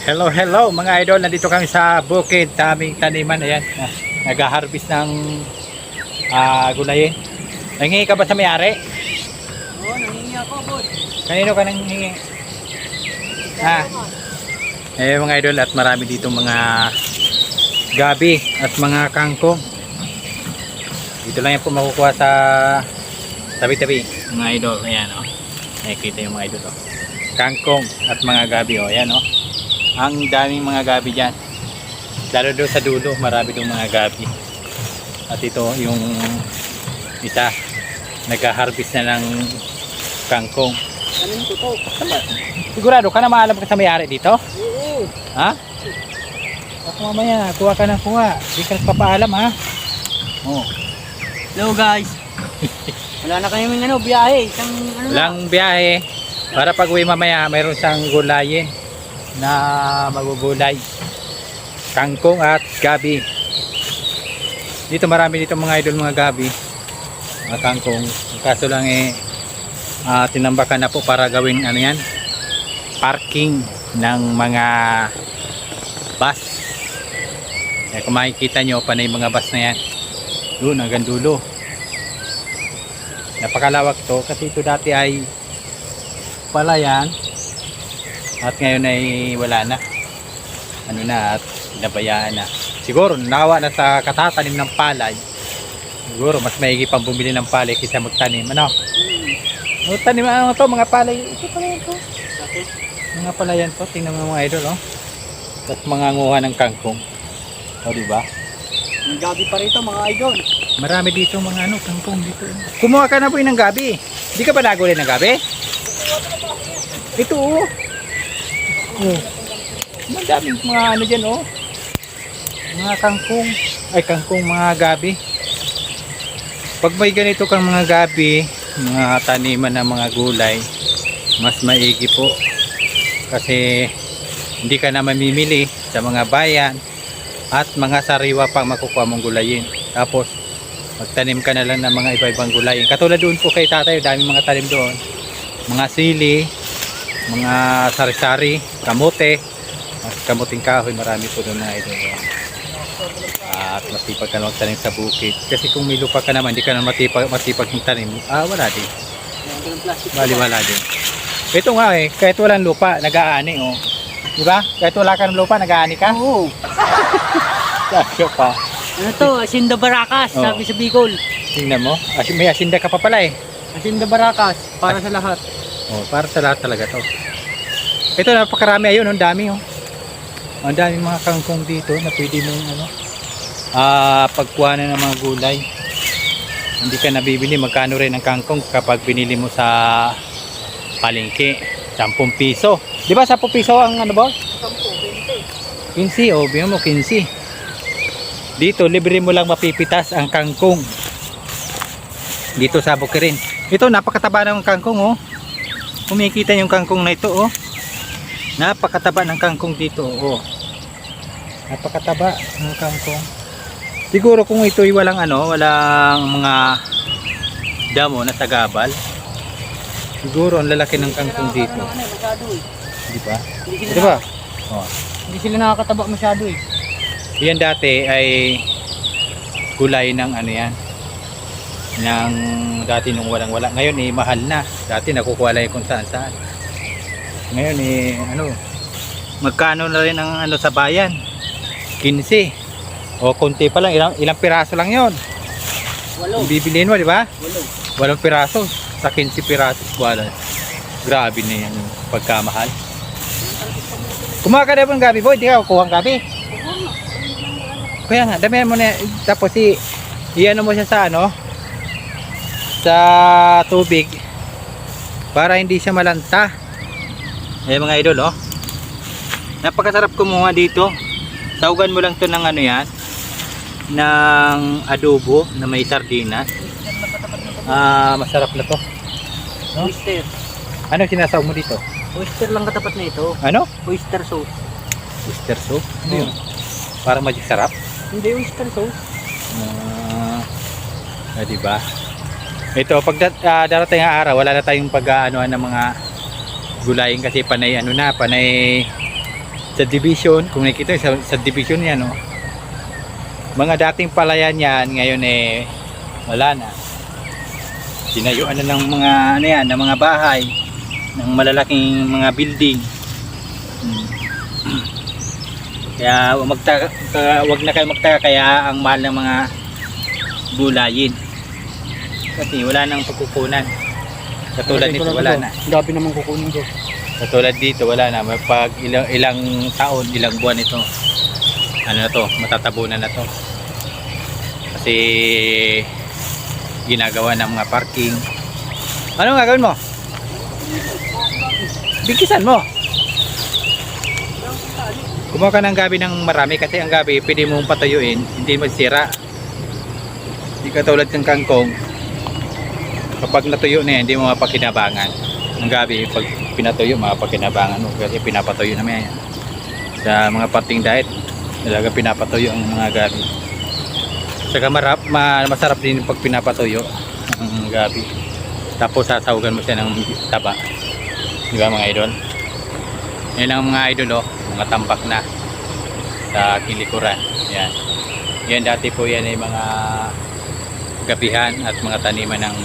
Hello, hello mga idol. Nandito kami sa bukid, sa aming taniman. Ayan, nag-harvest ng ah, gulayin. Nangingi ka ba sa may-ari? Oo, nangingi ako, boss. Kanino ka nangingi? Ha? Eh mga idol at marami dito mga gabi at mga kangkong. Dito lang yan po makukuha sa tabi-tabi mga idol. Ayan o. Oh. Nakikita yung mga idol o. Oh. Kangkong at mga gabi o. Oh. Ayan o. Oh. Ang daming mga gabi dyan. Lalo doon sa dulo marami doon mga gabi. At ito yung isa nag-harvest na ng kangkong. Anong to? Sigurado ka na maalam ka sa may-ari dito? Oo. Ha? Baka mamaya, kuha ka ng kuha. Hindi ka nagpapaalam ha? Oo. Hello, guys. Wala na kayong ano, biyahe. Isang ano lang. Lang biyahe. Para pag uwi mamaya, mayroon siyang gulayin na magugulay. Kangkong at gabi. Dito marami dito mga idol mga gabi. Mga kangkong. Kaso lang eh, ah, tinambakan na po para gawing ano yan, parking ng mga bus. Eh, kung makikita nyo, panay mga bus na yan. Doon hanggang dulo. Napakalawak to kasi ito dati ay palayan at ngayon ay wala na. Ano na at nabayaan na. Siguro nawa na sa katatanim ng palay. Siguro mas maigi pang bumili ng palay kaysa magtanim. Ano? O, tanim ano to mga palay. Ito pala yan to. Mga palayan to. Tingnan mo mga idol oh. Tapos mga nguha ng kangkong. O diba? May gabi pa rito, mga idol. Marami dito mga ano, kangkong dito. Kumuha ka na po ng gabi. Hindi ka ba nagulay ng gabi? Ito oh. Oh. Ang daming mga ano dyan oh. Mga kangkong. Ay kangkong mga gabi. Pag may ganito kang mga gabi, mga taniman ng mga gulay, mas maigi po. Kasi hindi ka na mamimili sa mga bayan at mga sariwa pang makukuha mong gulayin. Tapos magtanim ka na lang ng mga iba-ibang gulayin. Katulad doon po kay tatay, daming mga tanim doon. Mga sili, mga sari-sari, kamote, at kamuting kahoy, marami po doon na ito. At masipag ka na magtanim sa bukid. Kasi kung may lupa ka naman, hindi ka na matipag, matipag yung tanim. Ah, wala din. Bali wala din. Ito nga eh, kahit walang lupa, nag-aani oh. Di ba? Kahit wala ka ng lupa, nag-aani ka? Oo. Sakyo pa. Ano to? Asinda Baracas, Oo. sabi sa Bicol. Tingnan mo. As may asinda ka pa pala eh. Asinda Baracas, para sa lahat. Oh, para sa lahat talaga to. Ito napakarami ayun, ang dami oh. Ang dami mga kangkong dito na pwede mo ano ah pagkuhanan ng mga gulay. Hindi ka nabibili magkano rin ang kangkong kapag binili mo sa palengke. 10 piso. Di ba 10 piso ang ano ba? 15 oh, bigyan mo 15. Dito libre mo lang mapipitas ang kangkong. Dito sa Bukirin. Ito napakataba ng kangkong oh. Kumikita yung kangkong na ito oh. Napakataba ng kangkong dito oh. Napakataba ng kangkong. Siguro kung ito ay walang ano, walang mga damo na sagabal. Siguro ang lalaki ng kangkong dito, di ba? Di ba? Oh. hindi sila nakakataba masyado eh. Yan dati ay gulay ng ano yan. Ng dati nung walang wala. Ngayon eh mahal na. Dati nakukuha lang kung saan saan. Ngayon eh ano magkano na rin ang ano sa bayan? 15. O konti pa lang ilang, ilang piraso lang 'yon. Walo. Kung bibiliin mo, di ba? Walo. Walang piraso. Sa 15 piraso, wala. Grabe na yan yung pagkamahal. Kumaha ka na ba ng gabi boy? Di ka kukuha ng gabi? Kaya nga, damihan mo na. Tapos i, i-ano mo siya sa ano? Sa tubig. Para hindi siya malanta. Eh mga idol oh. Napakasarap kumuha dito. Saugan mo lang to ng ano yan. Ng adobo na may sardinas. Ah, masarap na to. No? Oyster. Ano sinasawag mo dito? Oyster lang katapat na ito. Ano? Oyster sauce. Oyster soup? Ano yun? Parang magic sarap? Hindi oyster sauce. Ah, ah, di ba? Ito, pag ah, darating ang araw, wala na tayong pag-aanoan ng mga gulayin kasi panay ano na, panay Sa division, kung nakikita sa, sa division yan, oh. Mga dating palayan yan, ngayon eh, wala na. Tinayuan na ng mga, ano yan, ng mga bahay, ng malalaking mga building. Hmm. Kaya magtaka, ka- wag na kayo magtaka kaya ang mahal ng mga gulayin. Kasi wala nang pagkukunan. Katulad nito wala na. Gabi naman kukunin ko. Katulad dito wala na. May Pag ilang, ilang taon, ilang buwan ito. Ano na to, matatabunan na to. Kasi ginagawa ng mga parking. Ano nga gagawin mo? Bigisan mo. Kumuha ka ng gabi ng marami kasi ang gabi pwede mong patuyuin, hindi masira. Hindi katulad ng kangkong. Kapag natuyo na hindi mo mapakinabangan. Ang gabi, pag pinatuyo, mapakinabangan mo kasi pinapatuyo naman yan. Sa mga parting diet, talaga pinapatuyo ang mga gabi. Saka marap, ma, masarap din pag pinapatuyo ang gabi. Tapos sasawagan mo siya ng taba. Di ba mga idol? Yan ang mga idol oh, mga tambak na sa aking likuran. Yan. Yan dati po yan ay mga gabihan at mga taniman ng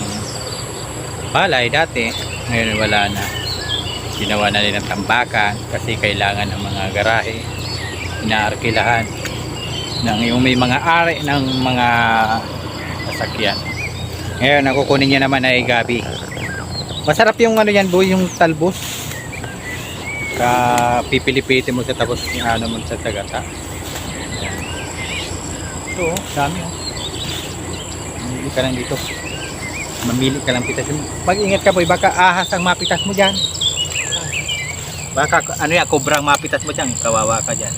palay dati. Ngayon wala na. Ginawa na nilang tambakan kasi kailangan ng mga garahe. Inaarkilahan ng yung may mga ari ng mga sasakyan. Ngayon, nakukunin niya naman ay gabi. Masarap yung ano yan, boy, yung talbos. Ka pipilipitin mo sa tapos ano mo sa tagata. Ito, oh, dami oh. Mamili ka lang dito. Mamili ka lang pitas. Mag-ingat ka boy, baka ahas ang mapitas mo dyan. Baka ano yan, kobrang mapitas mo dyan, kawawa ka dyan.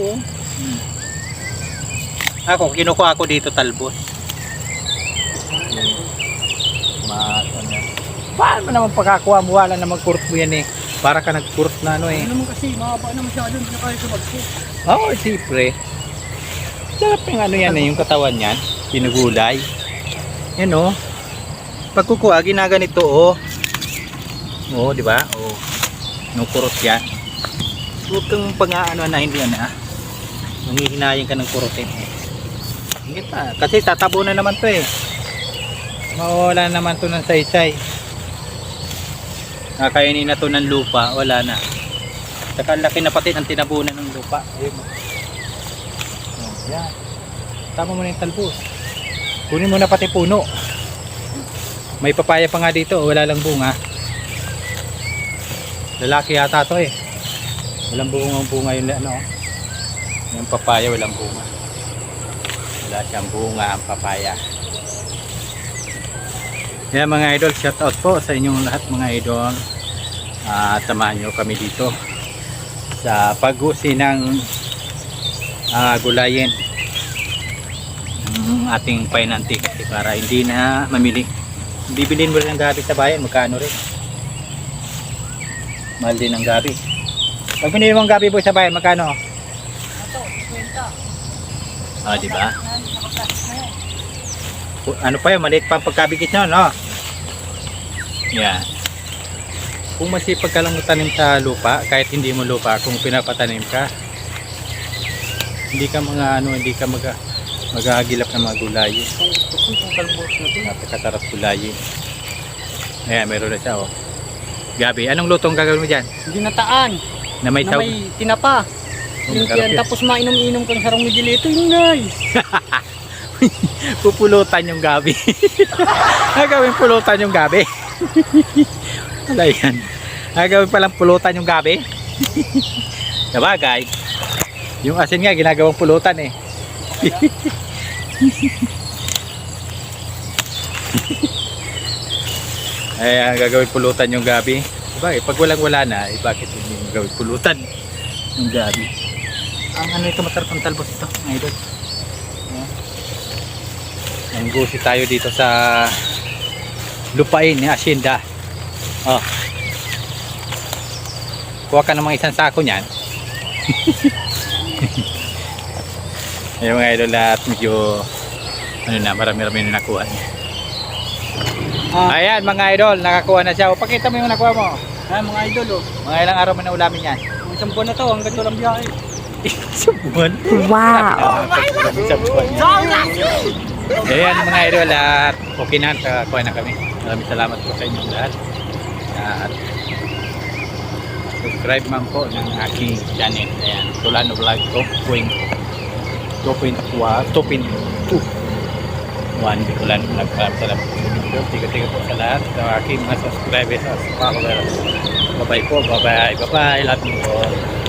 Oo. Hmm. Ako, kinukuha ako dito talbos. Ma, ano yan. Paano mo naman pagkakuha mo? Wala naman kurot mo yan eh. Para ka nag-kurot na ano eh. Ano naman kasi, mahaba na masyado, hindi na kaya sumagpo. Oo, oh, siyempre. Sarap yung ano yan eh, yung katawan yan. Pinugulay. Yan oh. Pag kukuha, ginaganito oh. Oo, di ba? Oo. Nung kurot yan. Huwag kang pang-ano na hindi yan ah. Nanghihinayin ka ng kurotin. Hindi pa. Kasi tatabunan naman to eh. Mawala naman to ng saysay. Kakainin na to ng lupa, wala na. Saka ang laki na pati ng tinabunan ng lupa. Ayun. Oh, yan. Tama mo na yung talbos. Kunin mo na pati puno. May papaya pa nga dito, wala lang bunga. Lalaki yata to eh. Walang bunga bunga yung ano. oh. Yung papaya walang bunga. Wala siyang bunga ang papaya. Yan mga idol, shout out po sa inyong lahat mga idol. Ah, samahan nyo kami dito sa pag-usi ng ah, gulayin ng ating painanti para hindi na mamili. Bibilin mo rin ng gabi sa bayan, magkano rin? Mahal din ang gabi. Pag binili mo ang gabi boy sa bayan, magkano? Ito, kwenta. Ah, di ba? Pu- Ano pa yun, maliit pa ang pagkabigit nyo, no? Yan. Kung masipag ka lang tanim sa lupa, kahit hindi mo lupa, kung pinapatanim ka, hindi ka mga ano, hindi ka mag magagilap ng mga. Kung itong talbos na ito. Napakasarap gulayin. Ayan, meron na siya, oh. Gabi, anong lutong gagawin mo dyan? Hindi nataan. Na may na may tinapa. Oh, yan, yun. tapos mainom-inom kang sarong midilito, yung nice. pupulutan yung gabi. Gagawin pulutan yung gabi. Wala yan. Gagawin palang pulutan yung gabi. Sabagay. Yung asin nga ginagawang pulutan eh. Ay, ang gagawin pulutan yung gabi. Diba, pag walang wala na, eh, bakit hindi mo gawin pulutan yung gabi? Ang ano ito, masarap ang talbos ito, mga idol. Nanggusi tayo dito sa lupain ni Hacienda. Oh. Kuha ka namang isang sako niyan. Ayun mga idol at medyo ano na, marami-rami na nakuha niya. Ah, Ayan mga idol, nakakuha na siya. O, pakita mo yung nakuha mo. ay, mga idol, oh. Mga ilang araw mo na ulamin yan. Mga isang buwan na to, hanggang to lang biyahe. Isang buwan. Wow. Isang buwan. Ayan mga idol at okay na, kakuha na kami. Maraming salamat po sa inyong lahat. At subscribe man po ng aking channel. Ayan, Tulano Vlog 2.2. 2.2 2.2 1 Bicolan salamat po sa inyo. Tiga-tiga po sa lahat sa aking mga subscribers at followers. Bye-bye po. Bye-bye. Bye-bye. Love you all.